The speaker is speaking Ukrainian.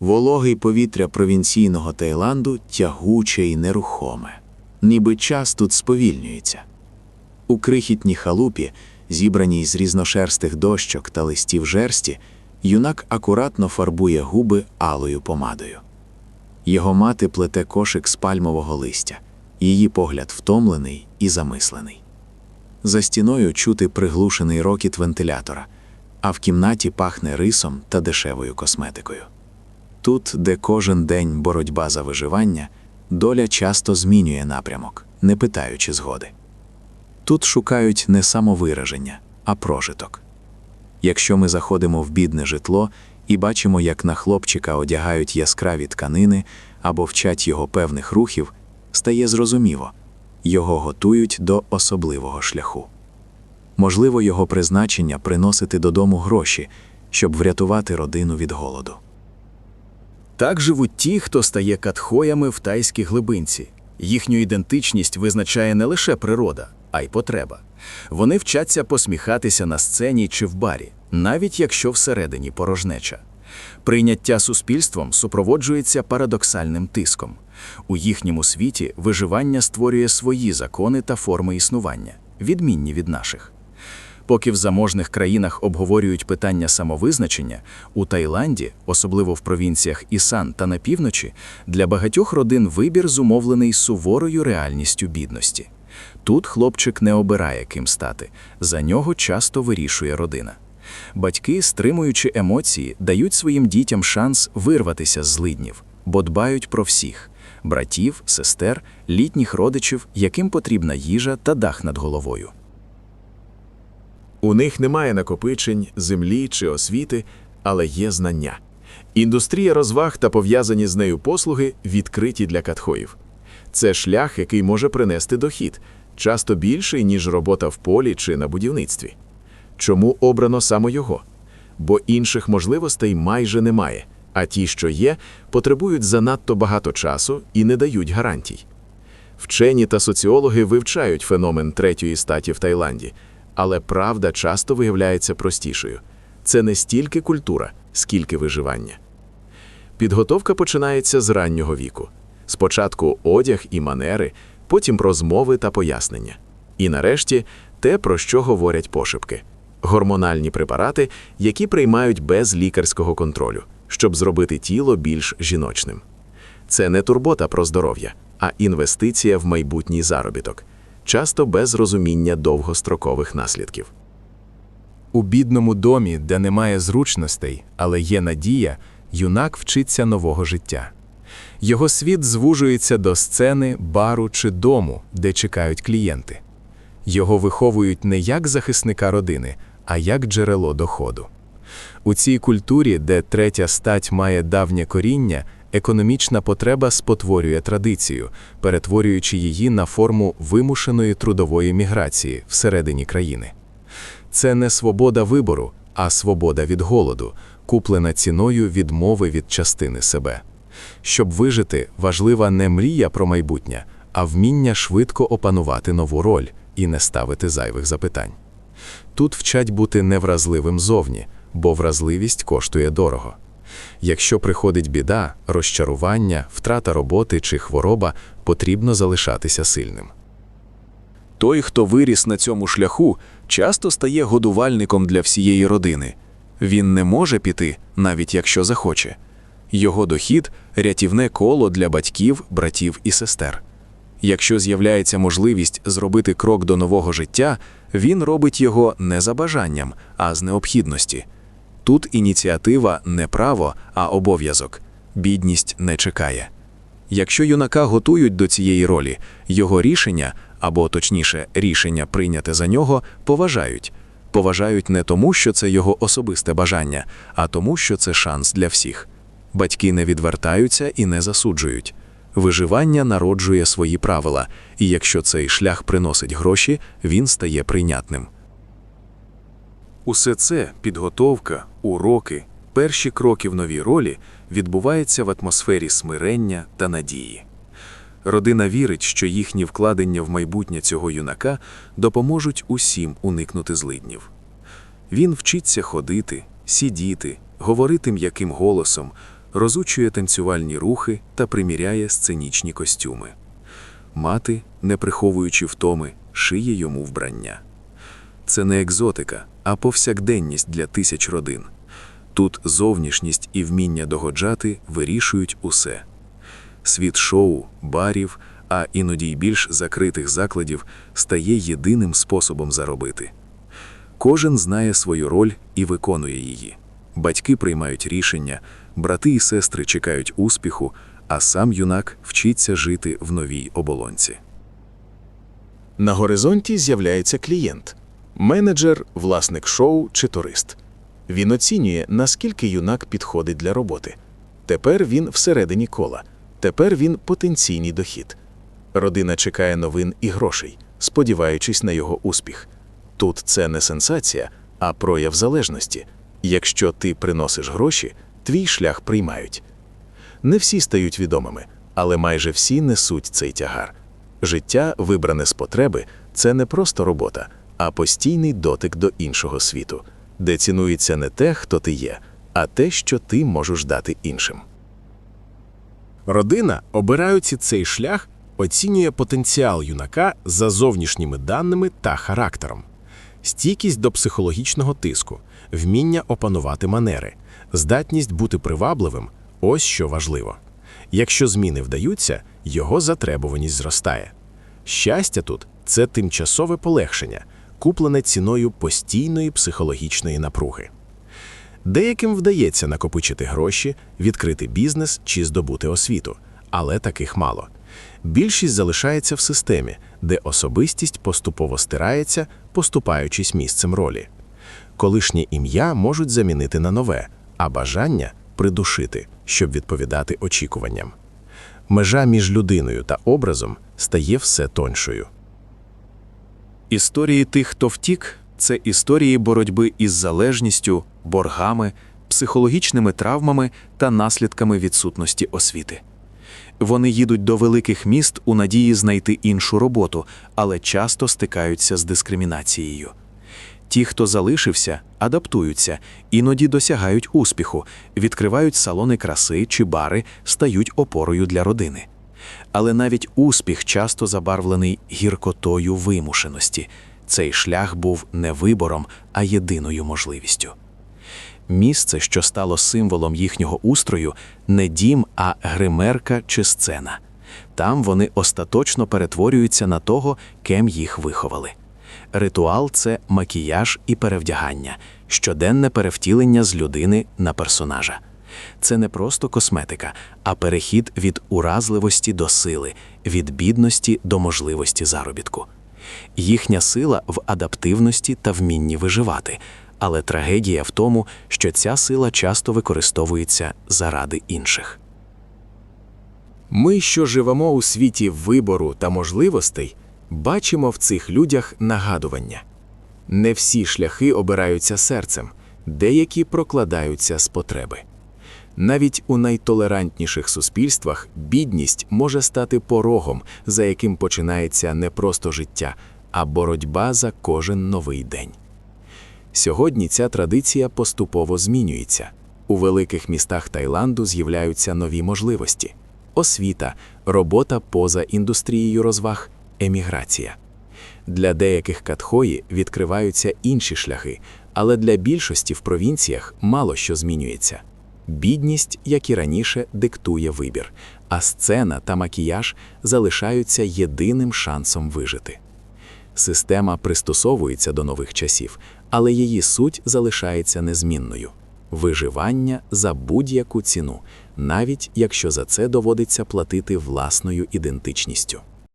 Вологий повітря провінційного Таїланду тягуче і нерухоме, ніби час тут сповільнюється. У крихітній халупі, зібраній з різношерстих дощок та листів жерсті, юнак акуратно фарбує губи алою помадою. Його мати плете кошик з пальмового листя, її погляд втомлений і замислений. За стіною чути приглушений рокіт вентилятора, а в кімнаті пахне рисом та дешевою косметикою. Тут, де кожен день боротьба за виживання, доля часто змінює напрямок, не питаючи згоди. Тут шукають не самовираження, а прожиток. Якщо ми заходимо в бідне житло і бачимо, як на хлопчика одягають яскраві тканини або вчать його певних рухів, стає зрозуміло його готують до особливого шляху. Можливо, його призначення приносити додому гроші, щоб врятувати родину від голоду. Так живуть ті, хто стає катхоями в тайській глибинці. Їхню ідентичність визначає не лише природа, а й потреба. Вони вчаться посміхатися на сцені чи в барі, навіть якщо всередині порожнеча. Прийняття суспільством супроводжується парадоксальним тиском. У їхньому світі виживання створює свої закони та форми існування, відмінні від наших. Поки в заможних країнах обговорюють питання самовизначення, у Таїланді, особливо в провінціях Ісан та на півночі, для багатьох родин вибір зумовлений суворою реальністю бідності. Тут хлопчик не обирає ким стати, за нього часто вирішує родина. Батьки, стримуючи емоції, дають своїм дітям шанс вирватися з злиднів, бо дбають про всіх братів, сестер, літніх родичів, яким потрібна їжа та дах над головою. У них немає накопичень, землі чи освіти, але є знання. Індустрія розваг та пов'язані з нею послуги відкриті для катхоїв. Це шлях, який може принести дохід, часто більший, ніж робота в полі чи на будівництві. Чому обрано саме його? Бо інших можливостей майже немає, а ті, що є, потребують занадто багато часу і не дають гарантій. Вчені та соціологи вивчають феномен третьої статі в Таїланді, але правда часто виявляється простішою. Це не стільки культура, скільки виживання. Підготовка починається з раннього віку. Спочатку одяг і манери, потім розмови та пояснення. І нарешті те, про що говорять пошепки гормональні препарати, які приймають без лікарського контролю, щоб зробити тіло більш жіночним. Це не турбота про здоров'я, а інвестиція в майбутній заробіток, часто без розуміння довгострокових наслідків. У бідному домі, де немає зручностей, але є надія, юнак вчиться нового життя. Його світ звужується до сцени, бару чи дому, де чекають клієнти. Його виховують не як захисника родини, а як джерело доходу. У цій культурі, де третя стать має давнє коріння, економічна потреба спотворює традицію, перетворюючи її на форму вимушеної трудової міграції всередині країни. Це не свобода вибору, а свобода від голоду, куплена ціною відмови від частини себе. Щоб вижити, важлива не мрія про майбутнє, а вміння швидко опанувати нову роль і не ставити зайвих запитань. Тут вчать бути невразливим зовні, бо вразливість коштує дорого. Якщо приходить біда, розчарування, втрата роботи чи хвороба, потрібно залишатися сильним. Той, хто виріс на цьому шляху, часто стає годувальником для всієї родини. Він не може піти, навіть якщо захоче. Його дохід рятівне коло для батьків, братів і сестер. Якщо з'являється можливість зробити крок до нового життя, він робить його не за бажанням, а з необхідності. Тут ініціатива не право, а обов'язок. Бідність не чекає. Якщо юнака готують до цієї ролі, його рішення, або точніше, рішення прийняте за нього, поважають. Поважають не тому, що це його особисте бажання, а тому, що це шанс для всіх. Батьки не відвертаються і не засуджують. Виживання народжує свої правила, і якщо цей шлях приносить гроші, він стає прийнятним. Усе це підготовка, уроки, перші кроки в новій ролі відбувається в атмосфері смирення та надії. Родина вірить, що їхні вкладення в майбутнє цього юнака допоможуть усім уникнути злиднів. Він вчиться ходити, сидіти, говорити м'яким голосом, розучує танцювальні рухи та приміряє сценічні костюми. Мати, не приховуючи втоми, шиє йому вбрання. Це не екзотика, а повсякденність для тисяч родин. Тут зовнішність і вміння догоджати вирішують усе. Світ шоу, барів, а іноді й більш закритих закладів стає єдиним способом заробити. Кожен знає свою роль і виконує її. Батьки приймають рішення, брати і сестри чекають успіху, а сам юнак вчиться жити в новій оболонці. На горизонті з'являється клієнт менеджер, власник шоу чи турист. Він оцінює, наскільки юнак підходить для роботи. Тепер він всередині кола, тепер він потенційний дохід. Родина чекає новин і грошей, сподіваючись на його успіх. Тут це не сенсація, а прояв залежності. Якщо ти приносиш гроші, твій шлях приймають. Не всі стають відомими, але майже всі несуть цей тягар. Життя, вибране з потреби, це не просто робота, а постійний дотик до іншого світу, де цінується не те, хто ти є, а те, що ти можеш дати іншим. Родина, обираючи цей шлях, оцінює потенціал юнака за зовнішніми даними та характером, стійкість до психологічного тиску, вміння опанувати манери, здатність бути привабливим ось що важливо. Якщо зміни вдаються, його затребуваність зростає. Щастя тут це тимчасове полегшення, куплене ціною постійної психологічної напруги. Деяким вдається накопичити гроші, відкрити бізнес чи здобути освіту, але таких мало. Більшість залишається в системі, де особистість поступово стирається, поступаючись місцем ролі. Колишнє ім'я можуть замінити на нове, а бажання придушити, щоб відповідати очікуванням. Межа між людиною та образом стає все тоншою. Історії тих, хто втік, це історії боротьби із залежністю, боргами, психологічними травмами та наслідками відсутності освіти. Вони їдуть до великих міст у надії знайти іншу роботу, але часто стикаються з дискримінацією. Ті, хто залишився, адаптуються, іноді досягають успіху, відкривають салони краси чи бари, стають опорою для родини. Але навіть успіх часто забарвлений гіркотою вимушеності. Цей шлях був не вибором, а єдиною можливістю. Місце, що стало символом їхнього устрою, не дім, а гримерка чи сцена. Там вони остаточно перетворюються на того, кем їх виховали. Ритуал це макіяж і перевдягання, щоденне перевтілення з людини на персонажа. Це не просто косметика, а перехід від уразливості до сили, від бідності до можливості заробітку. Їхня сила в адаптивності та вмінні виживати, але трагедія в тому, що ця сила часто використовується заради інших. Ми, що живемо у світі вибору та можливостей, бачимо в цих людях нагадування. Не всі шляхи обираються серцем, деякі прокладаються з потреби. Навіть у найтолерантніших суспільствах бідність може стати порогом, за яким починається не просто життя, а боротьба за кожен новий день. Сьогодні ця традиція поступово змінюється. У великих містах Таїланду з'являються нові можливості: освіта, робота поза індустрією розваг, еміграція. Для деяких катхої відкриваються інші шляхи, але для більшості в провінціях мало що змінюється. Бідність, як і раніше, диктує вибір, а сцена та макіяж залишаються єдиним шансом вижити. Система пристосовується до нових часів, але її суть залишається незмінною виживання за будь-яку ціну, навіть якщо за це доводиться платити власною ідентичністю.